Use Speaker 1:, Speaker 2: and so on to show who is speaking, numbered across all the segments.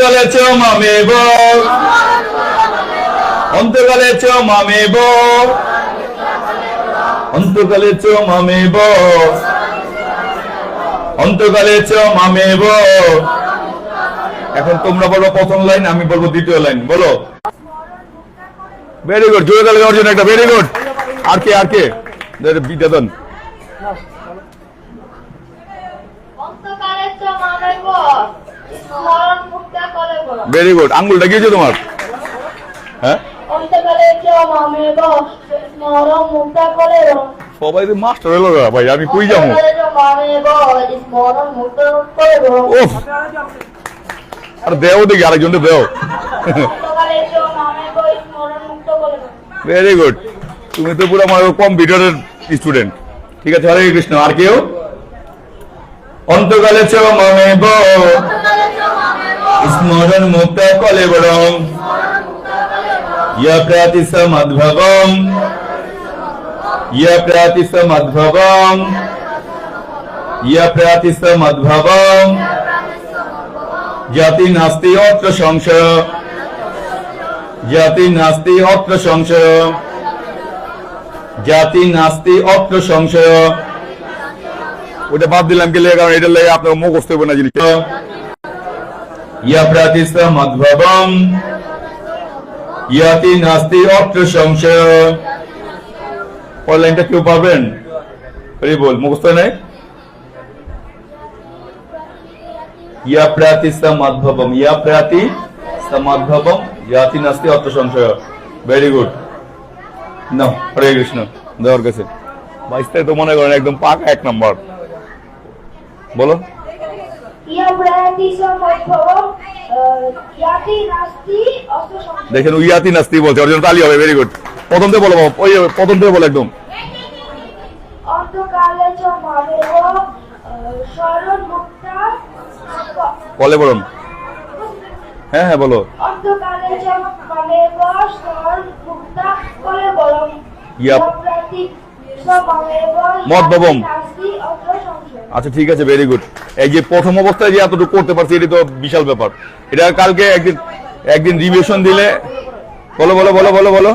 Speaker 1: অন্তকালে চ মামেব অন্তকালে চ মামেব অন্তকালে চ মামেব অন্তকালে চ মামেব এখন তোমরা বলো প্রথম লাইন, আমি বলব দ্বিতীয় লাইন, বলো। ভেরি গুড জোরে তালে অর্জুন একটা ভেরি গুড আর কে আর কে? বিদ্যাদন
Speaker 2: অন্তকালে চ মামেব স্মরণ মুক্তা করে বলো
Speaker 1: ভেরি গুড আঙ্গুলটা গিয়েছে তোমার? হ্যাঁ? মাস্টার ভাই, আমি কই যাব? আর দেও দেখি আরেকজন দেও। ভেরি গুড তুমি তো পুরো আমার কম্পিউটারের স্টুডেন্ট ঠিক আছে, হরে কৃষ্ণ। আর কেউ? অন্তকালে চ মামেব। স্মরণ মুক্ত কলে বরং। ইয়া প্রাতি সমদ্ভবম ইয়া প্রাতি সমদ্ভবম ইয়া প্রাতি সমদ্ভবম জাতি নাস্তি অত্র সংশয় জাতি নাস্তি অত্র সংশয় জাতি নাস্তি অত্র সংশয় ওটা বাদ দিলাম গেলে কারণ এটা লেগে আপনার মুখস্থ হবে না জিনিস ইয়া প্রাতিস্ত মধ্ভবম ইয়াতি নাস্তি অত্র সংশয় পর লাইনটা কেউ পারবেন আরে বল মুখস্থ নেই ইয়া প্রাতি সমাদ্ভবম ইয়া প্রাতি সমাদ্ভবম জাতি নাস্তি অত্র সংশয় ভেরি গুড না হরে কৃষ্ণ দেওয়ার কাছে বাইশটায় তো মনে করেন একদম পাক এক নম্বর বলো দেখেন ইয়াতি নাস্তি বলছে। ওর জন্য তালি হবে ভেরি গুড প্রথম থেকে বলো ওই প্রথম থেকে বলো একদম। বলে বলুন। হ্যাঁ হ্যাঁ বলো।
Speaker 2: অন্তকালে চ
Speaker 1: আচ্ছা ঠিক আছে ভেরি গুড এই যে প্রথম অবস্থায় যে এতটুকু করতে পারছি এটা তো বিশাল ব্যাপার। এটা কালকে একদিন একদিন রিভিশন দিলে বলো বলো বলো বলো বলো।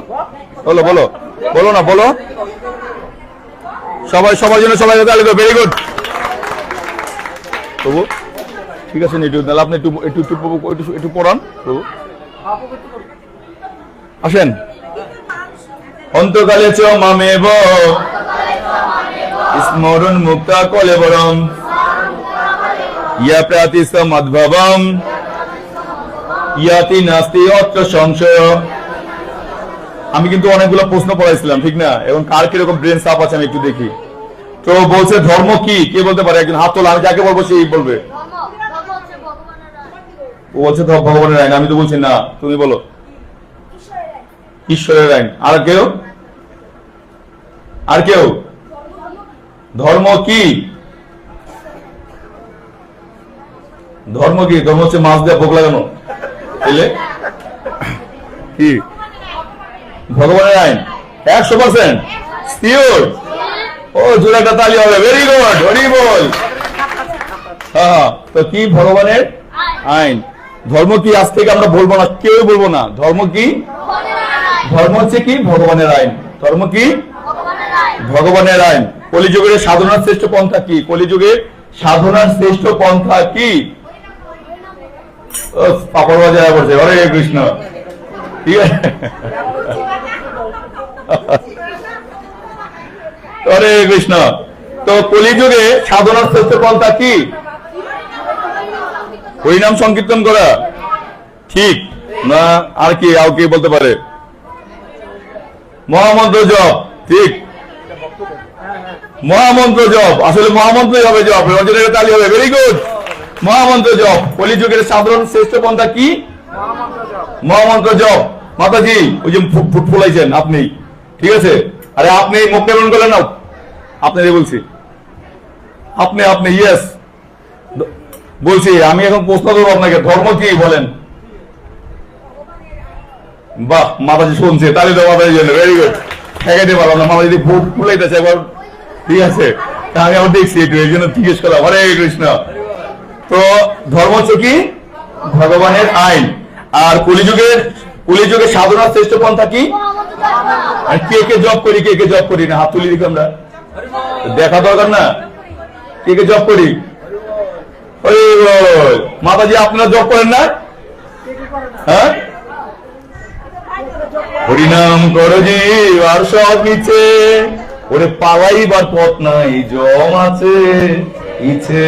Speaker 1: বলো বলো। বলো না, বলো। সবাই, সবার জন্য সবাই তাহলে ভেরি গুড প্রভু, ঠিক আছে, নিটু, তাহলে আপনি একটু একটু একটু একটু একটু পড়ান, প্রভু। আসেন। অন্তকালে চ মামেব স্মরণ মুক্তা কলে বরম ইয়া প্রাতি সমদ্ভবম ইয়াতি নাস্তি অত্র সংশয়। আমি কিন্তু অনেকগুলো প্রশ্ন পড়াইছিলাম, ঠিক না? এবং কার কীরকম ব্রেন সাপ আছে আমি একটু দেখি। তো বলছে ধর্ম কি? কে বলতে পারে? একজন হাত তোলা, আমি যাকে বলব সেই বলবে। ও বলছে ভগবানের আইন, আমি তো বলছি না। তুমি বলো। ঈশ্বরের আইন। আর কেউ? আর কেউ? ধর্ম কি? ধর্ম কি? ধর্ম হচ্ছে মাছ দিয়ে ভোগ লাগানো। এলে? কি? ভগবানের আইন। একশো পার্সেন্ট। ও জোড়াটা তালি হবে। ভেরি গুড হরি বল হ্যাঁ। তো কি ভগবানের আইন? ধর্ম কি? আজ থেকে আমরা বলব না কেউ বলব না। ধর্ম কি? ধর্ম হচ্ছে কি? ভগবানের আইন। ধর্ম কি? ভগবানের আইন। কলিযুগের সাধনার শ্রেষ্ঠ পন্থা কি? কলিযুগে সাধনার শ্রেষ্ঠ পন্থা কি? পাপড় বাজায় পড়ছে। হরে কৃষ্ণ। ঠিক আছে? হরে কৃষ্ণ। তো কলিযুগে সাধনার শ্রেষ্ঠ পন্থা কি? হরিনাম সংকীর্তন করা। ঠিক। না, আর কি আর কি বলতে পারে? মহামন্ত্র জপ। ঠিক। মহামন্ত্র জপ। আসলে মহামন্ত্রই হবে জপ। রঞ্জনের তালি হবে। ভেরি গুড মহামন্ত্র জপ। কলিযুগের সাধারণ শ্রেষ্ঠ পন্থা কি? মহামন্ত্র জপ। মাতাজি, ওই যে ফুট ফুলাইছেন আপনি। ঠিক আছে? আরে আপনি মুখ কেমন করলেন না? আপনারই বলছি। আপনি আপনি ইয়েস বলছি, আমি এখন প্রশ্ন করব আপনাকে। ধর্ম কি বলেন? বাহ, মাতাজি শুনছে। তাহলে তো মাতাজি ভেরি গুড ঠেকাইতে পারলাম না। মাতাজি ফুট ফুলাইতেছে। একবার ঠিক আছে? আমি আবার দেখছি একটু, এই জন্য জিজ্ঞেস করলাম, হরে কৃষ্ণ। তো ধর্ম হচ্ছে কি? ভগবানের আইন। আর কলিযুগের কলিযুগের সাধনার শ্রেষ্ঠ পন্থা কি? কে কে জব করি, কে কে জব করি? না, হাত তুলি দেখি আমরা। দেখা দরকার না? কে কে জব করি? ওই মাতাজি, আপনারা জব করেন না? হ্যাঁ? হরিনাম করো যে আর সব নিচে ওরে পালাইবার পথ নাই জম আছে ইচ্ছে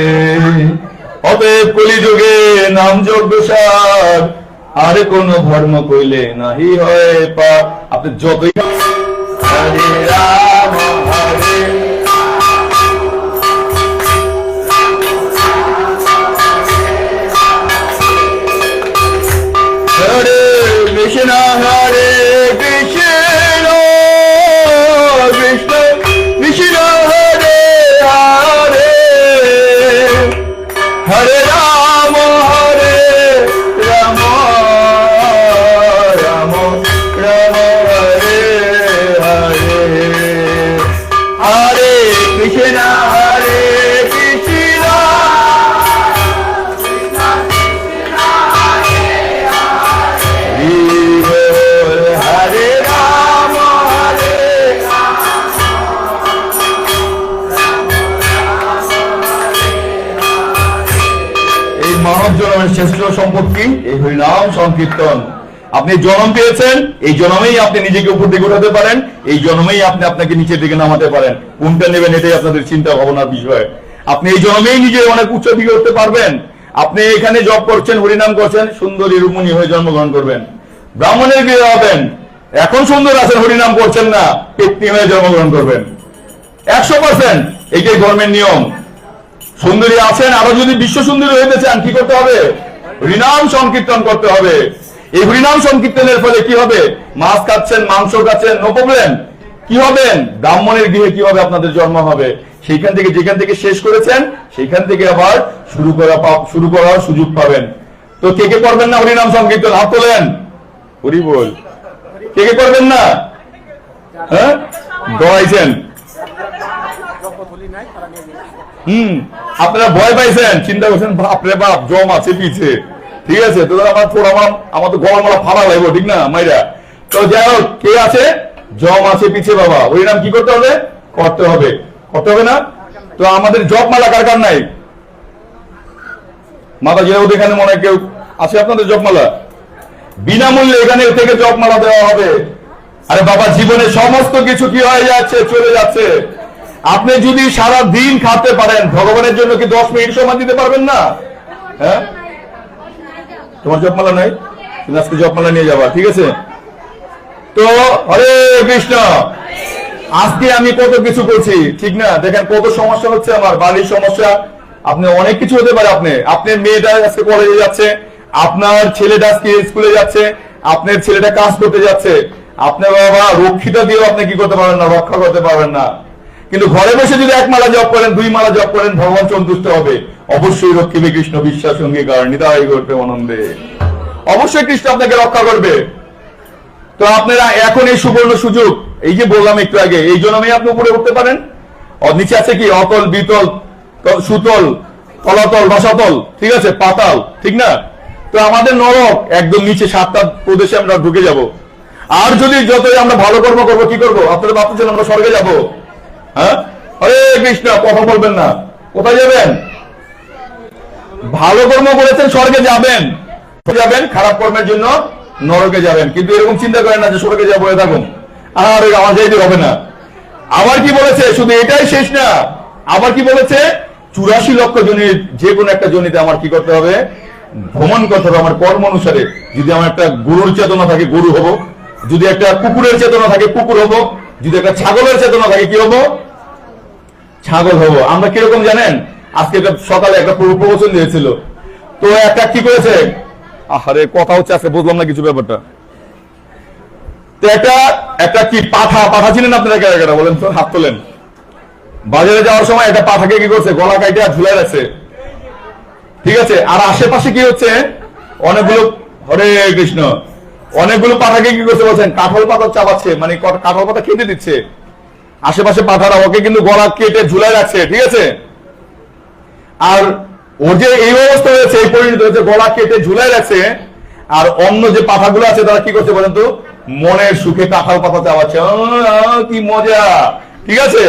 Speaker 1: অতএব কলিযুগে নাম যজ্ঞ সার আরে কোন ধর্ম কইলে নাহি হয় পা। আপনি যতই হরে রাম হরে হরে কৃষ্ণ জন্মের শ্রেষ্ঠ সম্পত্তি, এই হরিনাম সংকীর্তন। আপনি জন্ম পেয়েছেন, এই জন্মেই আপনি নিজেকে উপর দিকে উঠাতে পারেন, এই জন্মেই আপনি আপনাকে নিচের দিকে নামাতে পারেন। কোনটা নেবেন এটাই আপনাদের চিন্তা ভাবনার বিষয়। আপনি এই জন্মেই নিজে অনেক উচ্চ দিকে উঠতে পারবেন। আপনি এখানে জব করছেন, হরিনাম করছেন, সুন্দরী রুমণী হয়ে জন্মগ্রহণ করবেন। ব্রাহ্মণের বিয়ে হবেন। এখন সুন্দর আছেন, হরিনাম করছেন না পেটনি হয়ে জন্মগ্রহণ করবেন। একশো পার্সেন্ট এইটাই ধর্মের নিয়ম। সুন্দরী আছেন, আরও যদি বিশ্ব সুন্দরী হইতে চান, কি করতে হবে? হরিনাম সংকীর্তন করতে হবে। এই হরিনাম সংকীর্তনের ফলে কি হবে? মাছ খাচ্ছেন, মাংস খাচ্ছেন নো প্রবলেম কি হবেন ব্রাহ্মণের গৃহে কি হবে? আপনাদের জন্ম হবে। সেইখান থেকে যেখান থেকে শেষ করেছেন, সেইখান থেকে আবার শুরু করা শুরু করার সুযোগ পাবেন। তো কে কে করবেন না হরিনাম সংকীর্তন? হাত তোলেন। হরি বল। কে কে করবেন না? হ্যাঁ? দোয়াইছেন আপনারা ভয় পাইছেন, চিন্তা করছেন, বাপ বাপ, জম আছে পিছে ঠিক আছে, তো আমার থোড়া আমার আমার তো গলা মালা ফাড়া লাগবে, ঠিক না, মাইরা? তো যাই হোক, কে আছে? জম আছে পিছে বাবা। ওই নাম কি করতে হবে? করতে হবে। করতে হবে না? তো আমাদের জব মালা কার কার নাই? মাতা যেহেতু এখানে মনে কেউ আছে আপনাদের জব মালা? বিনামূল্যে এখানে থেকে জব মালা দেওয়া হবে। আরে বাবা, জীবনে সমস্ত কিছু কি হয়ে যাচ্ছে, চলে যাচ্ছে। আপনি যদি সারা দিন খাতে পারেন, ভগবানের জন্য কি দশ মিনিট সময় দিতে পারবেন না? হ্যাঁ? তোমার জপমালা নাই? তুমি আজকে জপমালা নিয়ে যাবা, ঠিক আছে? তো, হরে কৃষ্ণ! আজকে আমি কত কিছু করছি ঠিক না? দেখেন কত সমস্যা হচ্ছে আমার বাড়ির সমস্যা। আপনি অনেক কিছু হতে পারে আপনি। আপনার মেয়েটা আজকে কলেজে যাচ্ছে, আপনার ছেলেটা আজকে স্কুলে যাচ্ছে, আপনার ছেলেটা কাজ করতে যাচ্ছে। আপনার বাবা রক্ষিতা দিয়েও আপনি কি করতে পারবেন না, রক্ষা করতে পারবেন না। কিন্তু ঘরে বসে যদি এক মালা জপ করেন, দুই মালা জপ করেন, ভগবান সন্তুষ্ট হবে। অবশ্যই রক্ষিবে কৃষ্ণ বিশ্বাস অঙ্গীকার নিতাই করতে আনন্দে অবশ্যই কৃষ্ণ আপনাকে রক্ষা করবে। তো আপনারা এখন এই সুবর্ণ সুযোগ, এই যে বললাম একটু আগে, এই জন্যই আপনি উপরে উঠতে পারেন। নিচে আছে কি? অতল, বিতল সুতল, তলাতল রসাতল ঠিক আছে? পাতাল, ঠিক না? তো আমাদের নরক একদম নিচে সাতটা প্রদেশে আমরা ঢুকে যাব। আর যদি যতই আমরা ভালো কর্ম করব, কি করব? আপনারা ভাবতেছেন আমরা স্বর্গে যাব। হ্যাঁ? হরে কৃষ্ণ, কথা বলবেন না। কোথায় যাবেন? ভালো কর্ম করেছেন, স্বর্গে যাবেন। যাবেন? খারাপ কর্মের জন্য নরকে যাবেন। কিন্তু এরকম চিন্তা করেন না যে স্বর্গে যাব থাকুন আর আমার যাইতে হবে না। আবার কি বলেছে? শুধু এটাই শেষ না। আবার কি বলেছে? চুরাশি লক্ষ জনের যে কোনো একটা জনিতে আমার কি করতে হবে? ভ্রমণ করতে হবে আমার কর্ম অনুসারে। যদি আমার একটা গরুর চেতনা থাকে, গরু হব। যদি একটা কুকুরের চেতনা থাকে, কুকুর হব। যদি একটা ছাগলের চেতনা থাকে, কি হব? ছাগল হব। আমরা কীরকম জানেন? আজকে সকালে একটা প্রবচন দিয়েছিল। তো একটা কি করেছে? আরে কথা হচ্ছে আজকে, বুঝলাম না কিছু ব্যাপারটা। তো একটা একটা কি পাঠা পাঠা ছিলেন আপনারা বলেন তো, হাত তোলেন। বাজারে যাওয়ার সময় একটা পাঠাকে কি করছে? গলা কাইটে আর ঝুলাই রাখছে। ঠিক আছে? আর আশেপাশে কি হচ্ছে? অনেকগুলো, হরে কৃষ্ণ, অনেকগুলো পাঠাকে কি করছে বলছেন? কাঁঠাল পাতা চাপাচ্ছে মানে কাঁঠাল পাতা খেতে দিচ্ছে। আশেপাশে পাঠারা ওকে কিন্তু গলা কেটে ঝুলাই রাখছে, ঠিক আছে? আর ওর যে এই অবস্থা হয়েছে, এই পরিণত হয়েছে, গলা কেটে ঝুলাই রাখছে, আর অন্য যে পাতাগুলো আছে, তারা কি করছে বলেন তো? মনের সুখে কাঁঠাল পাতা চাওয়াচ্ছে কি মজা! ঠিক আছে?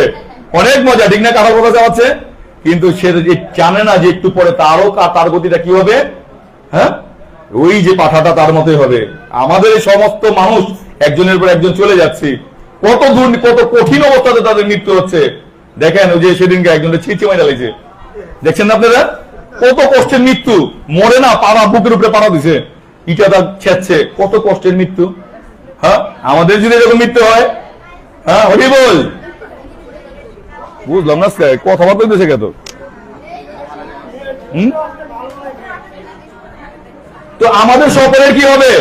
Speaker 1: অনেক মজা, ঠিক না কাঁঠাল পাতা চাওয়াচ্ছে কিন্তু সে যে জানে না যে একটু পরে তারও তার গতিটা কি হবে? হ্যাঁ? ওই যে পাঠাটা তার মতোই হবে। আমাদের সমস্ত মানুষ, একজনের পর একজন চলে যাচ্ছি। কত দূর কত কঠিন অবস্থাতে তাদের মৃত্যু হচ্ছে। দেখেন ওই যে সেদিনকে একজনের ছিচি মাইরা লাগছে দেখছেন না আপনারা? কত কষ্টের মৃত্যু। মরে না পাড়া বুকের উপরে পাড়া দিছে। ইটা তার ছেচ্ছে। কত কষ্টের মৃত্যু। হ্যাঁ? আমাদের যদি এরকম মৃত্যু হয় হ্যাঁ হরি বল বুঝলাম না কথাবার্তা দিয়েছে কত হুম? তো আমাদের সকলের কি হবে?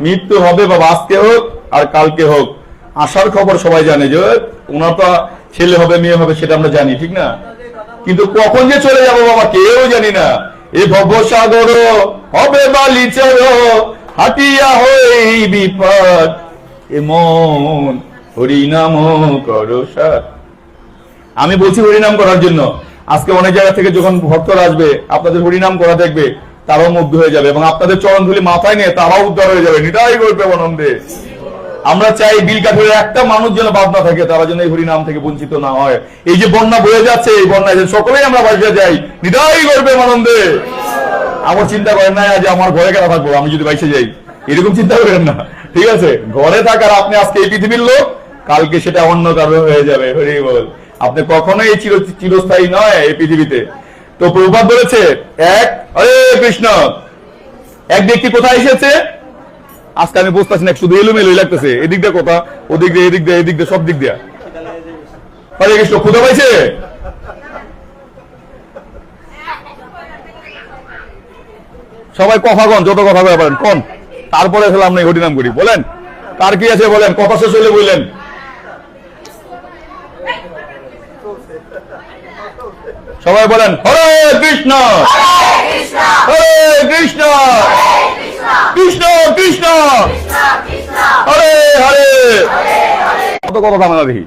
Speaker 1: মৃত্যু হবে বাবা, আজকে হোক আর কালকে হোক। আসার খবর সবাই জানে যে ওনার তো ছেলে হবে, মেয়ে হবে, সেটা আমরা জানি, ঠিক না? কিন্তু কখন যে চলে যাব বাবা, কেউ জানি না। এ ভবসাগর, হবে বালিচর হাতিয়া হই বিপদ। এ মন, হরিনাম করো আমি বলছি হরিনাম করার জন্য। আজকে অনেক জায়গা থেকে যখন ভক্তরা আসবে, আপনাদের হরিনাম করা দেখবে, তারাও মুগ্ধ হয়ে যাবে এবং আপনাদের চরণ ধুলি মাথায় নিয়ে তারাও উদ্ধার হয়ে যাবে। নিতাই করবে আনন্দে। আমরা চাই বিল কাঠের একটা মানুষ যেন বাদ না থাকে, তারা যেন এই হরিনাম থেকে বঞ্চিত না হয়। এই যে বন্যা বয়ে যাচ্ছে, এই বন্যায় সকলেই আমরা বাঁচিয়ে যাই নিতাই করবে আনন্দে। আমার চিন্তা করেন না যে আমার ঘরে কেন থাকব, আমি যদি বাইসে যাই, এরকম চিন্তা করেন না। ঠিক আছে? ঘরে থাকার আপনি আজকে এই পৃথিবীর লোক, কালকে সেটা অন্য কারও হয়ে যাবে, হরি বল। আপনি কখনোই চির, চিরস্থায়ী নয় এই পৃথিবীতে। তো প্রভাব বলেছে, এক, হরে কৃষ্ণ। এক ব্যক্তি কোথায় এসেছে? আজকে আমি বুঝতেছি না শুধু এলোমেলোই লাগতেছে। এদিক দিয়ে কথা ওদিক দিয়ে এদিক দিয়ে এদিক দিয়ে সব দিক দিয়ে। হরে কৃষ্ণ খুদা পাইছে? সবাই কথা কন যত কথা বলে পারেন কোন। তারপরে ফেলাম নাই হরিনাম করি বলেন। কার কি আছে বলেন কথা শেষ হলে বললেন। সবাই বলেন হরে কৃষ্ণ। হরে কৃষ্ণ। কৃষ্ণ কৃষ্ণ হরে হরে। কত দেখি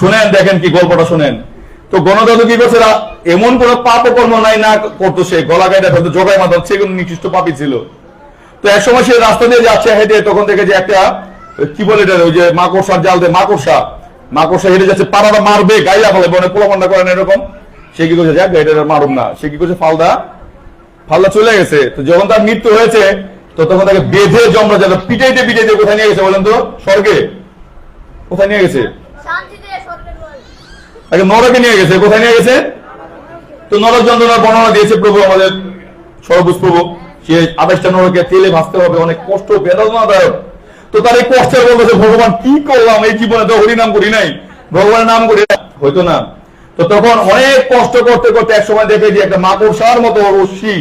Speaker 1: শুনেন দেখেন কি গল্পটা শুনেন। তো গণদাদু কি করছে এমন কোন পাপ কর্ম নাই না করতো সে গলা গাইটা মাথা সে কোন নিকৃষ্ট পাপি ছিল। তো এক সময় সে রাস্তা দিয়ে যাচ্ছে হেঁটে তখন দেখে যে একটা কি বলে এটা ওই যে মাকড়সার জাল দেয় মাকড়সা। মাকড়সা হেঁটে যাচ্ছে পাড়াটা মারবে গাইলা ফেলে বনে পোলাপান্ডা করেন এরকম। সে কি করছে যাক গাইটা মারুম না। সে কি করছে ফালদা ফাল্লা চলে গেছে। তো যখন তার মৃত্যু হয়েছে তো তখন তাকে বেঁধে জমরা যেন পিটাইতে পিটাইতে কোথায় নিয়ে গেছে বলেন তো? স্বর্গে। কোথায় নিয়ে গেছে? তাকে নরকে নিয়ে গেছে। কোথায় নিয়ে গেছে? তো নরক যন্ত্রণার বর্ণনা দিয়েছে প্রভু আমাদের সর্বুজ প্রভু সে আবেশটা নরকে তেলে ভাসতে হবে। অনেক কষ্ট বেদনাদায়ক। তো তার এই কষ্টের বলতেছে ভগবান কি করলাম? এই জীবনে তো হরিনাম করি নাই। ভগবানের নাম করি হয়তো না। তো তখন অনেক কষ্ট করতে করতে এক সময় দেখে যে একটা মাকড়সার মতো রশ্মি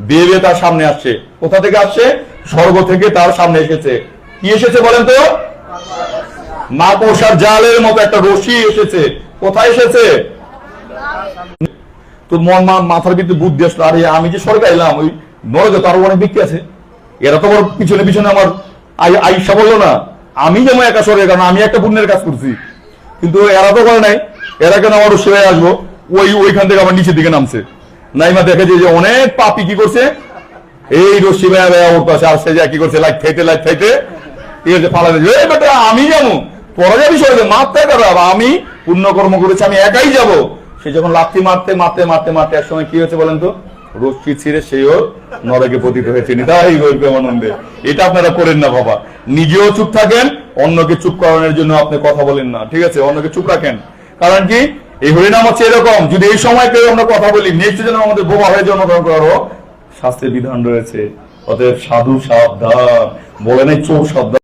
Speaker 1: বেয়ে তার সামনে আসছে। কোথা থেকে আসছে? স্বর্গ থেকে তার সামনে এসেছে। কি এসেছে বলেন তো? মাকড়সার জালের মতো একটা রশ্মি এসেছে। কোথায় এসেছে? তো মন মাথার ভিতরে বুদ্ধি আসলো, আরে, আমি যে স্বর্গে এলাম, ওই নরকে তো আরও অনেক ব্যক্তি আছে। এরা তো আমার পিছনে পিছনে আমার আইসা বলল না। আমি যেমন একা স্বর্গে, কারণ আমি একটা পুণ্যের কাজ করছি। কিন্তু এরা তো করে নাই। এরা কেন আমার সেরে আসব? ওই, ওইখান থেকে আমার নিচের দিকে নামছে। নাইমা দেখে যে অনেক পাপি কি করছে? এই রশ্মি বেয়া বেয়া ওর পাশে যা, কি করছে? খাইতে খাইতে ঠিক আছে, পালা দিয়েছে। এই বেটা, আমি যাব তোরা যাবি আমি পুণ্যকর্ম করেছি, আমি একাই যাব। সে যখন লাথি মারতে মারতে মারতে মারতে এক সময় কি হয়েছে বলেন তো? রশ্মি ছিঁড়ে সেও নরকে পতিত হয়েছে। নিতাই আনন্দে এটা আপনারা করেন না, বাবা। নিজেও চুপ থাকেন, অন্যকে চুপ করানোর জন্য আপনি কথা বলেন না। ঠিক আছে, অন্যকে চুপ রাখেন। কারণ কি? এই হরিনাম হচ্ছে এরকম। যদি এই সময় কেউ আমরা কথা বলি নেক্সট যেন আমাদের বোবা হয়ে জন্মগ্রহণ করারও শাস্ত্রের বিধান রয়েছে। অতএব সাধু সাবধান। বলে নেই চোর সাবধান।